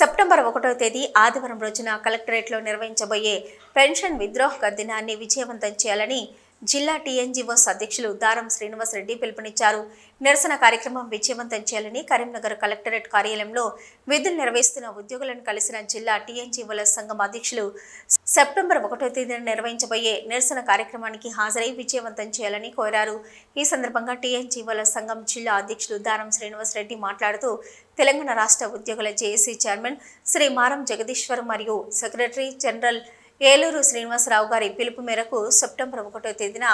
September ఒకటో తేదీ ఆదివారం రోజున కలెక్టరేట్లో నిర్వహించబోయే పెన్షన్ విద్రోహక దినాన్ని విజయవంతం చేయాలని జిల్లా టీఎన్జీఓస్ అధ్యక్షులు దారం శ్రీనివాసరెడ్డి పిలుపునిచ్చారు. నిరసన కార్యక్రమం విజయవంతం చేయాలని కరీంనగర్ కలెక్టరేట్ కార్యాలయంలో విధులు నిర్వహిస్తున్న ఉద్యోగులను కలిసిన జిల్లా టీఎన్జీఓల సంఘం అధ్యక్షులు సెప్టెంబర్ ఒకటో తేదీన నిర్వహించబోయే నిరసన కార్యక్రమానికి హాజరై విజయవంతం చేయాలని కోరారు. ఈ సందర్భంగా టీఎన్జీఓల సంఘం జిల్లా అధ్యక్షులు దారం శ్రీనివాసరెడ్డి మాట్లాడుతూ తెలంగాణ రాష్ట్ర ఉద్యోగుల జేఏసీ చైర్మన్ శ్రీ మారం జగదీశ్వర్ మరియు సెక్రటరీ జనరల్ ఏలూరు శ్రీనివాసరావు గారి పిలుపు మేరకు సెప్టెంబర్ ఒకటో తేదీన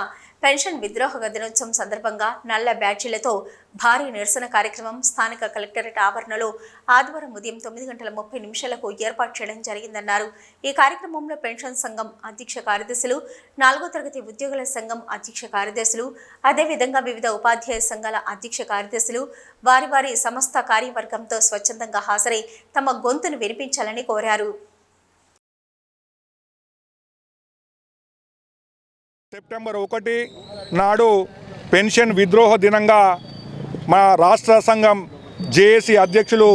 పెన్షన్ విద్రోహ దినోత్సవం సందర్భంగా నల్ల బ్యాడ్జీలతో భారీ నిరసన కార్యక్రమం స్థానిక కలెక్టరేట్ ఆవరణలో ఆదివారం ఉదయం తొమ్మిది గంటల ముప్పై నిమిషాలకు ఏర్పాటు చేయడం జరిగిందన్నారు. ఈ కార్యక్రమంలో పెన్షన్ సంఘం అధ్యక్ష కార్యదర్శులు నాలుగో తరగతి ఉద్యోగుల సంఘం అధ్యక్ష కార్యదర్శులు అదేవిధంగా వివిధ ఉపాధ్యాయ సంఘాల అధ్యక్ష కార్యదర్శులు వారి వారి సంస్థ కార్యవర్గంతో స్వచ్ఛందంగా హాజరై తమ గొంతును వినిపించాలని కోరారు. సెప్టెంబర్ ఒకటి నాడు పెన్షన్ విద్రోహ దినంగా మా రాష్ట్ర సంఘం జేఏసీ అధ్యక్షులు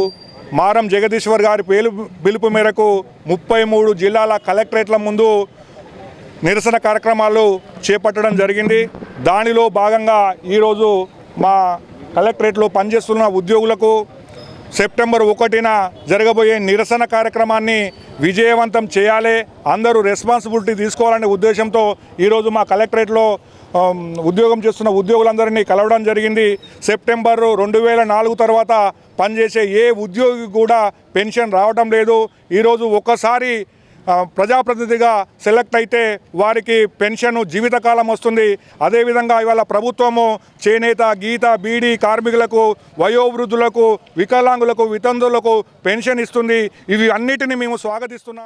మారం జగదీశ్వర్ గారి పేలు పిలుపు మేరకు ముప్పై మూడు జిల్లాల కలెక్టరేట్ల ముందు నిరసన కార్యక్రమాలు చేపట్టడం జరిగింది. దానిలో భాగంగా ఈరోజు మా కలెక్టరేట్లో పనిచేస్తున్న ఉద్యోగులకు సెప్టెంబర్ ఒకటిన జరగబోయే నిరసన కార్యక్రమాన్ని విజయవంతం చేయాలి. అందరూ రెస్పాన్సిబిలిటీ తీసుకోవాలనే ఉద్దేశంతో ఈరోజు మా కలెక్టరేట్లో ఉద్యోగం చేస్తున్న ఉద్యోగులందరినీ కలవడం జరిగింది. సెప్టెంబర్ రెండు వేల నాలుగు తర్వాత పనిచేసే ఏ ఉద్యోగి కూడా పెన్షన్ రావడం లేదు. ఈరోజు ఒక్కసారి ప్రజాప్రతినిధిగా సెలెక్ట్ అయితే వారికి పెన్షన్ జీవితకాలం వస్తుంది. అదేవిధంగా ఇవాళ ప్రభుత్వము చేనేత గీత బీడీ కార్మికులకు వయోవృద్ధులకు వికలాంగులకు వితంతులకు పెన్షన్ ఇస్తుంది. ఇవి అన్నిటిని మేము స్వాగతిస్తున్నాం.